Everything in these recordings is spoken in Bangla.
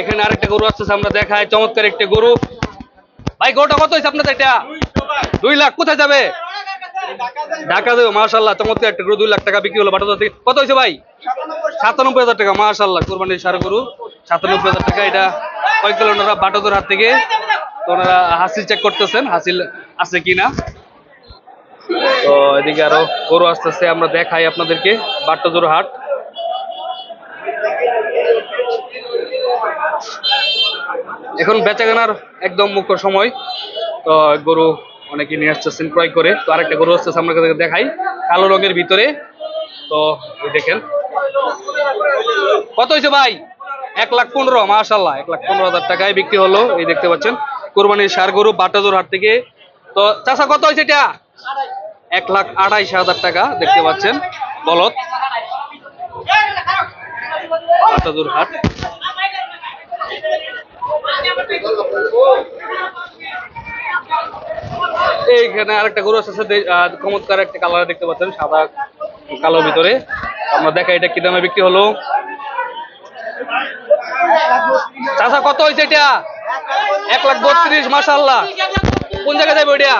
এখানে আরেকটা গরু আসতেছে, আমরা দেখাই। চমৎকার একটা গরু। ভাই কত হয়েছে আপনাদের এটা? দুই লাখ, কোথায় যাবে? ঢাকা দেবে মাশাল্লাহ চমৎকার একটা গরু, দুই লাখ টাকা বিক্রি হলো বাটা থেকে। কত হয়েছে ভাই? সাতানব্বই হাজার টাকা মাশাল্লাহ কোরবানির সার গরু। সাতানব্বই হাজার টাকা, এটা কয়েক কিলো ওনারা বাটাদোর হাত থেকে। ওনারা হাসিল চেক করতেছেন, হাসিল আছে কিনা। তো এদিকে আরও গরু আসতেছে, আমরা দেখাই আপনাদেরকে বাট্টজোর হাট। এখন বেচা কেনার একদম মুখ্য সময়। তো গরু অনেকে নিয়ে আসতেছেন, ক্রয় করে। তো আরেকটা গরু আসতেছে, আমরা দেখাই। কালো রঙের ভিতরে। তো দেখেন। কত হয়েছে ভাই? এক লাখ পনেরো মাশাল্লাহ এক লাখ পনেরো হাজার টাকায় বিক্রি হলো। এই দেখতে পাচ্ছেন, কোরবানির সার গরু বাটাজোর হাট থেকে। তো চাষা কত হয়েছে এটা? এক লাখ আড়াইশ হাজার টাকা, দেখতে পাচ্ছেন, বলদ। বাটাজোর হাট। এইখানে আরেকটা গরু আছে চমৎকার একটা কালার দেখতে পাচ্ছেন, সাদা কালো ভিতরে। আমরা দেখা এটা কি দামে বিক্রি হলো। চাষা কত হয়েছে এটা? এক লাখ বত্রিশ মাসাল্লাহ কোন জায়গায় যাবে ওইটা?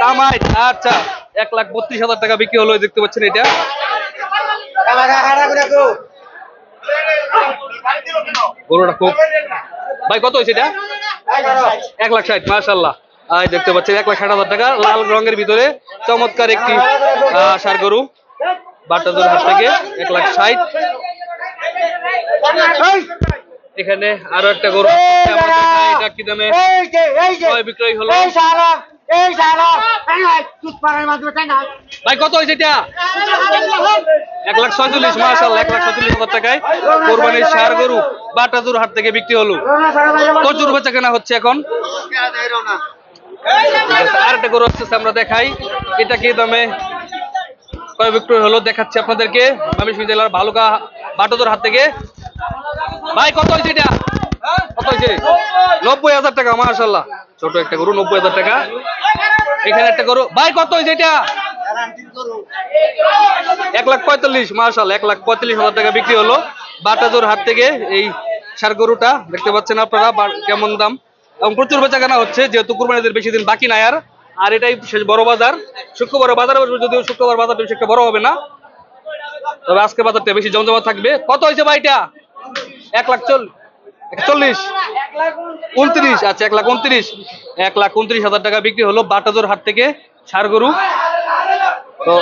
তামাই। আচ্ছা এক লাখ বত্রিশ হাজার টাকা বিক্রি হলো দেখতে পাচ্ছেন এটা। গরুটা খুব ভাই কত হয়েছে এটা? এক লাখ ষাট মাসাল্লাহ আজ দেখতে পাচ্ছেন এক লাখ ষাট হাজার টাকা লাল রঙের ভিতরে চমৎকার একটি ষাঁড় গরু। বাটাদুর হাট থেকে এক লাখ ষাট। এখানে আরও একটা গরু এটা কি দামে? বিক্রয় হলো। ভাই কত হয়েছে এটা? এক লাখ ছয়চল্লিশ মাসাল্লাহ এক লাখ ছয়চল্লিশ হাজার টাকায় কোরবানির সার গরু। বাটাদুর হাট থেকে বিক্রি হলো। প্রচুর বেচা কেনা হচ্ছে এখন। আছে, আরেকটা গরু আসতেছে আমরা দেখাই। এটা কি দামে ক্রয় বিক্রয় হলো দেখাচ্ছি আপনাদেরকে। ময়মনসিংহ জেলার ভালুকা বাটাদুর হাট থেকে। ভাই কত হয়েছে এটা? কত হয়েছে? নব্বই হাজার টাকা মাশাল্লাহ ছোট একটা গরু নব্বই হাজার টাকা। এখানে একটা গরু। ভাই কত হয়েছে এটা? এক লাখ পঁয়তাল্লিশ মার্শাল এক লাখ পঁয়তাল্লিশ হাজার টাকা বিক্রি হলো বাটাজোর হাট থেকে। এই সার গরুটা দেখতে পাচ্ছেন আপনারা কেমন দাম। এবং প্রচুর বেচা কেনা হচ্ছে, যেহেতু কুরবানিদের বেশি দিন বাকি নাই আর। আর এটাই শেষ বড় বাজার। শুক্রবার বাজার যদিও শুক্রবার বাজারটা বেশি একটা বড় হবে না। তবে আজকে বাজারটা বেশি জমজমা থাকবে। কত হয়েছে ভাইটা এক লাখ চল চল্লিশ উনত্রিশ আচ্ছা এক লাখ উনত্রিশ। এক লাখ উনত্রিশ হাজার টাকা বিক্রি হলো বাটাজোর হাট থেকে সার গরু। তো,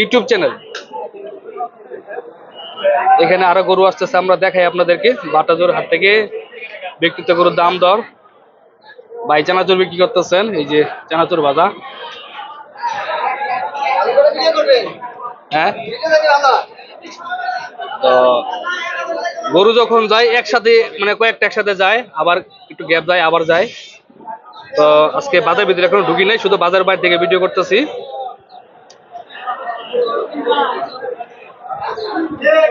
ইউটিউব চ্যানেল। এখানে আরও গরু আসতেছে, আমরা দেখাই আপনাদেরকে। বাটাজোর হাট থেকে ব্যক্তিগত গরুর দাম দর। ভাই, চানাচুর বিক্রি করতেছেন, এই যে চানাচুর ভাজা হ্যাঁ? তো গরু যখন যায়, একসাথে মানে কয়েকটা একসাথে যায়, আবার একটু গ্যাপ যায় আবার যায়। তো আজকে বাজার ভিতরে এখনও ঢুকি নাই, শুধু বাজার বাইরে থেকে ভিডিও করতেছি। Yeah.